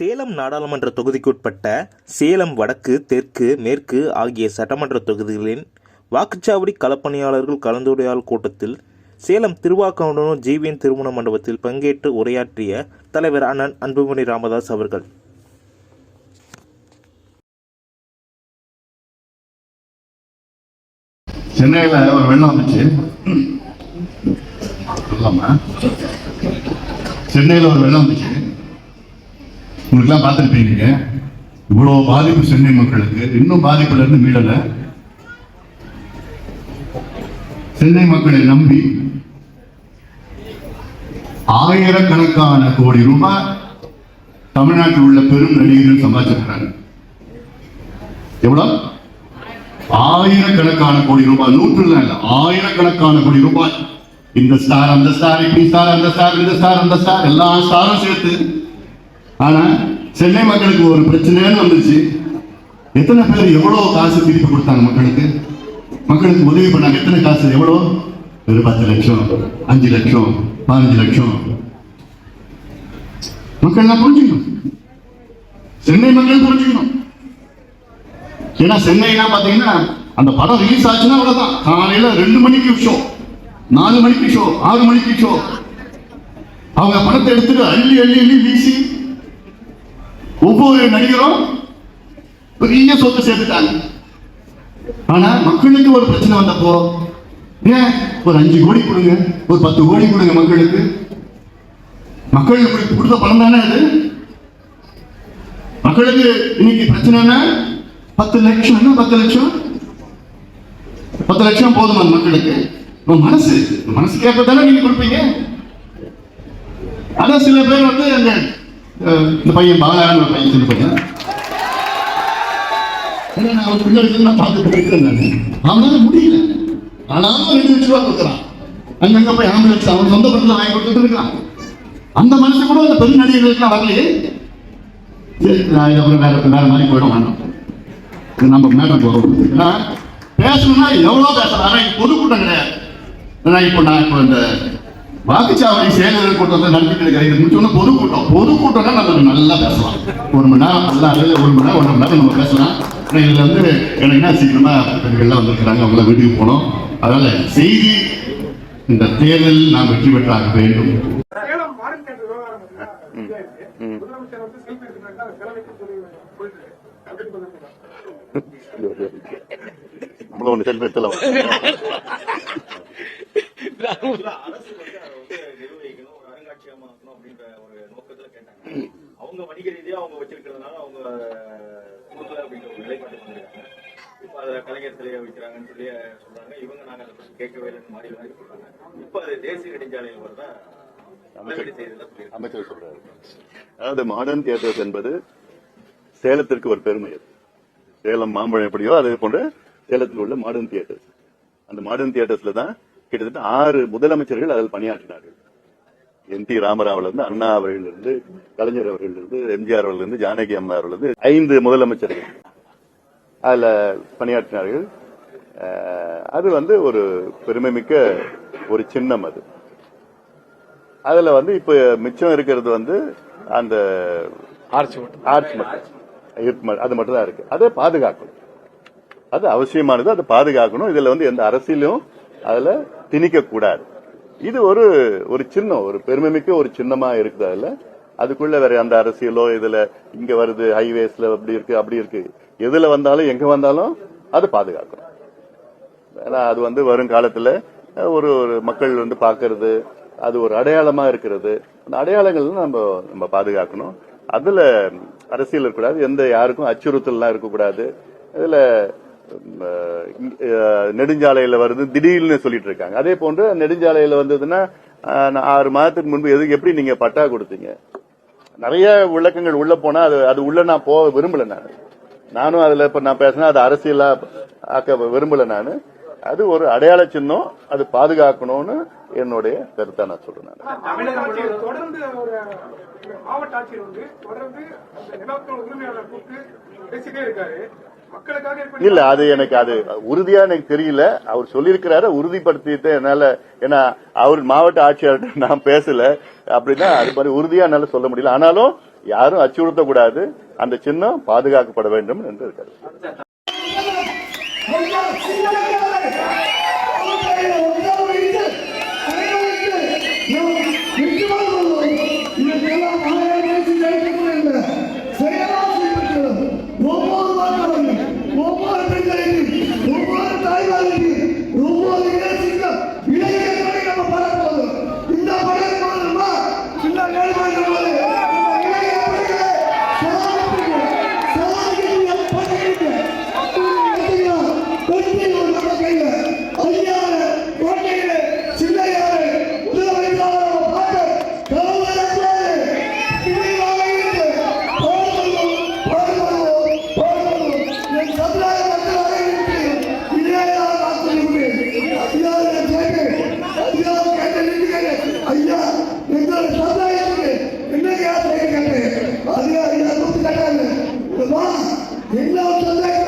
சேலம் நாடாளுமன்ற தொகுதிக்குட்பட்ட சேலம் வடக்கு தெற்கு மேற்கு ஆகிய சட்டமன்ற தொகுதிகளின் வாக்குச்சாவடி களப்பணியாளர்கள் கலந்துரையாடல் கூட்டத்தில் சேலம் திருவாக்கவுடனும் ஜீவியன் திருமண மண்டபத்தில் பங்கேற்று உரையாற்றிய தலைவர் அண்ணன் அன்புமணி ராமதாஸ் அவர்கள். சென்னையில் ஒரு வெள்ளம் வந்துச்சு. சென்னையில் ஒரு வெள்ளம் வந்துச்சு. உங்களுக்குலாம் பார்த்துருப்பீங்க. நீங்க இவ்வளோ பாதிப்பு சென்னை மக்களுக்கு. இன்னும் பாதிப்புலேருந்து மீளலை. சென்னை மக்களை நம்பி ஆயிரக்கணக்கான கோடி ரூபாய் தமிழ்நாட்டில் உள்ள பெரும் நடிகர்கள் சம்பாதிச்சிருக்கிறாங்க. எவ்வளோ? ஆயிரக்கணக்கான கோடி ரூபாய். நூற்று இல்லை ஆயிரக்கணக்கான கோடி ரூபாய். இந்த ஸ்டார் அந்த ஸ்டார் இப்படி ஸ்டார் அந்த ஸ்டார் இந்த ஸ்டார் அந்த ஸ்டார் எல்லா ஸ்டாரும் சேர்த்து ஆனா சென்னை மக்களுக்கு ஒரு பிரச்சனைன்னு வந்துச்சு. எத்தனை பேர் எவ்வளவு காசு திருப்பி கொடுத்தாங்க மக்களுக்கு? மக்களுக்கு உதவி பண்ணாங்க. எத்தனை காசு? எவ்வளவு ஒரு பத்து லட்சம் அஞ்சு லட்சம் பதினஞ்சு லட்சம். மக்கள்லாம் புரிஞ்சுக்கணும். சென்னை மக்கள் புரிஞ்சுக்கணும். ஏன்னா சென்னைனா பார்த்தீங்கன்னா அந்த படம் ரிலீஸ் ஆச்சுன்னா அவ்வளோதான் காலையில் ரெண்டு மணிக்கு ஷோ நாலு மணிக்கு ஷோ ஆறு மணிக்கு ஷோ அவங்க பணத்தை எடுத்துட்டு அள்ளி அள்ளி அள்ளி வீசி ஒவ்வொரு நடிகரும் பெரிய சொத்து சேர்த்துட்டாங்க. ஆனா மக்களுக்கு ஒரு பிரச்சனை வந்தப்போ ஏன்? ஒரு அஞ்சு கோடி கொடுங்க. ஒரு பத்து கோடி கொடுங்க மக்களுக்கு. மக்களுக்கு கொடுத்த பணம் தானே அது மக்களுக்கு இன்னைக்கு பிரச்சனைனா பத்து லட்சம். என்ன பத்து லட்சம்? பத்து லட்சம் போதுமா அந்த மக்களுக்கு? உன் மனசு. உன் மனசு கேட்கறதானே நீங்க கொடுப்பீங்க? அதான் சில பேர் வந்து அந்த இந்த பையன் பாலான்னு ஒரு பையன் சின்ன பையன். ஏன்னா நான் அவர் பின்னாடி நான் பார்த்துட்டு இருக்கிறேன் நான். அவனால முடியல. ஆனாலும் ரெண்டு லட்ச ரூபா கொடுக்குறான். அங்கங்க போய் ஆம்புலன்ஸ் அவன் சொந்த பணத்தில் வாங்கி கொடுத்துட்டு இருக்கான். அந்த மனுஷன் கூட அந்த பெரும் நடிகர்களுக்குலாம் வரலையே. சரி நான் இதுக்கப்புறம் வேற வேற மாதிரி போயிட வேண்டாம் நம்ம மேடம் போகிறோம் ஏன்னா பேசணும்னா எவ்வளோ பேசலாம். ஆனால் இது பொதுக்கூட்டம் கிடையாது. ஏன்னா இப்போ நான் இப்போ இந்த வாக்குச்சாவடி செயலர் கூட்டத்தை நடத்திட்டு இருக்கிறேன் இது முடிச்சோன்னா பொதுக்கூட்டம். பொதுக்கூட்டம்னா நம்ம நல்லா பேசலாம். ஒரு மணி நேரம் நல்லா இல்லை ஒரு மணி நேரம் ஒன்றரை மணி நேரம் நம்ம பேசலாம். ஆனால் இதில் வந்து எனக்கு என்ன சீக்கிரமா பெண்கள்லாம் வந்திருக்கிறாங்க அவங்கள வீட்டுக்கு போகணும். அதனால செய்தி இந்த தேர்தலில் நாம் வெற்றி பெற்றாக வேண்டும். சேலம் மாடல் தேட்டர் விவகாரம் பார்த்தீங்கன்னா, இதா இருக்கு. முதலமைச்சர் வந்து செல்ஃபி எடுக்கிறாங்க அதை செலவைக்கு சொல்லி போயிட்டு இருக்கு. அப்படின்னு சொல்லிருக்காங்க. நம்மள ஒன்று செல்ஃபி எடுத்துலாம் அரசு வந்து அதை வந்து நிர்வகிக்கணும் ஒரு அருங்காட்சியகமாக்கணும் அப்படின்ற ஒரு நோக்கத்துல கேட்டாங்க அவங்க வணிக ரீதியா அவங்க வச்சிருக்கிறதுனால அவங்க கொடுக்கல அப்படின்ற ஒரு நிலைப்பாட்டு வந்திருக்காங்க இப்ப அதுல கலைஞர் சிலையை வைக்கிறாங்கன்னு சொல்லி சொல்றாங்க. இவங்க நாங்க அதை பத்தி கேட்கவே இல்லைன்னு மாறி மாதிரி சொல்றாங்க. இப்ப அது தேசிய நெடுஞ்சாலையில் வருதா அமைச்சர் சொல்றாரு. அதாவது மாடர்ன் தியேட்டர்ஸ் என்பது சேலத்திற்கு ஒரு பெருமை அது. சேலம் மாம்பழம் எப்படியோ அதே போன்ற சேலத்தில் உள்ள மாடர்ன் தியேட்டர்ஸ் அந்த மாடர்ன் தியேட்டர்ஸ்ல தான் கிட்டத்தட்ட ஆறு முதலமைச்சர்கள் அதில் பணியாற்றினார்கள். என் டி ராமராவ்ல இருந்து அண்ணா அவர்கள் இருந்து கலைஞர் அவர்கள் இருந்து எம்ஜிஆர் அவர்கள் இருந்து ஜானகி அம்மா அவர்கள் இருந்து ஐந்து முதலமைச்சர்கள் அதுல பணியாற்றினார்கள். அது வந்து ஒரு பெருமைமிக்க ஒரு சின்னம் அது. அதுல வந்து இப்ப மிச்சம் இருக்கிறது வந்து அந்த ஆர்ச் மட்டும். ஆர்ச் மட்டும். அது மட்டும். தான் இருக்கு. அதை பாதுகாக்கணும். அது அவசியமானது அதை பாதுகாக்கணும். இதுல வந்து எந்த அரசியலும் அதுல திணிக்க கூடாது இது ஒரு ஒரு சின்னம் ஒரு பெருமைமிக்க ஒரு சின்னமா இருக்குது அதுல. அதுக்குள்ள வேற அந்த அரசியலோ இதுல இங்க வருது ஹைவேஸ்ல அப்படி இருக்கு அப்படி இருக்கு. எதுல வந்தாலும் எங்க வந்தாலும் அது பாதுகாக்கணும் ஏன்னா அது வந்து வரும் காலத்துல ஒரு ஒரு மக்கள் வந்து பாக்குறது அது ஒரு அடையாளமா இருக்கிறது. அந்த அடையாளங்கள் நம்ம நம்ம பாதுகாக்கணும். அதுல அரசியல் இருக்கக்கூடாது எந்த யாருக்கும் அச்சுறுத்தல்லாம் இருக்கக்கூடாது. இதுல நெடுஞ்சாலையில வருது திடீர்னு சொல்லிட்டு இருக்காங்க. அதே போன்று நெடுஞ்சாலையில வந்ததுன்னா ஆறு மாதத்துக்கு முன்பு எதுக்கு எப்படி நீங்க பட்டா கொடுத்தீங்க? நிறைய விளக்கங்கள் உள்ள போனா அது அது உள்ள நான் போக விரும்பல நான். நானும் அதுல இப்ப நான் பேசினா அது அரசியலா ஆக்க விரும்பல நான். அது ஒரு அடையாள சின்னம் அது பாதுகாக்கணும்னு என்னுடைய கருத்தை நான் சொல்றேன் மாவட்ட ஆட்சியர் தொடர்ந்து மாவட்ட ஆட்சியர் வந்து தொடர்ந்து நிலத்தோட உரிமையாளர் கூப்பிட்டு பேசிட்டே இருக்காரு. இல்ல அது எனக்கு அது உறுதியா எனக்கு தெரியல. அவர் சொல்லியிருக்கிறாரு உறுதிப்படுத்திட்டு என்னால ஏன்னா அவர் மாவட்ட ஆட்சியர்கிட்ட நான் பேசல. அப்படின்னா அது மாதிரி உறுதியா என்னால சொல்ல முடியல. ஆனாலும் யாரும் அச்சுறுத்தக்கூடாது. அந்த சின்னம் பாதுகாக்கப்பட வேண்டும் என்று இருக்கிறது எல்லா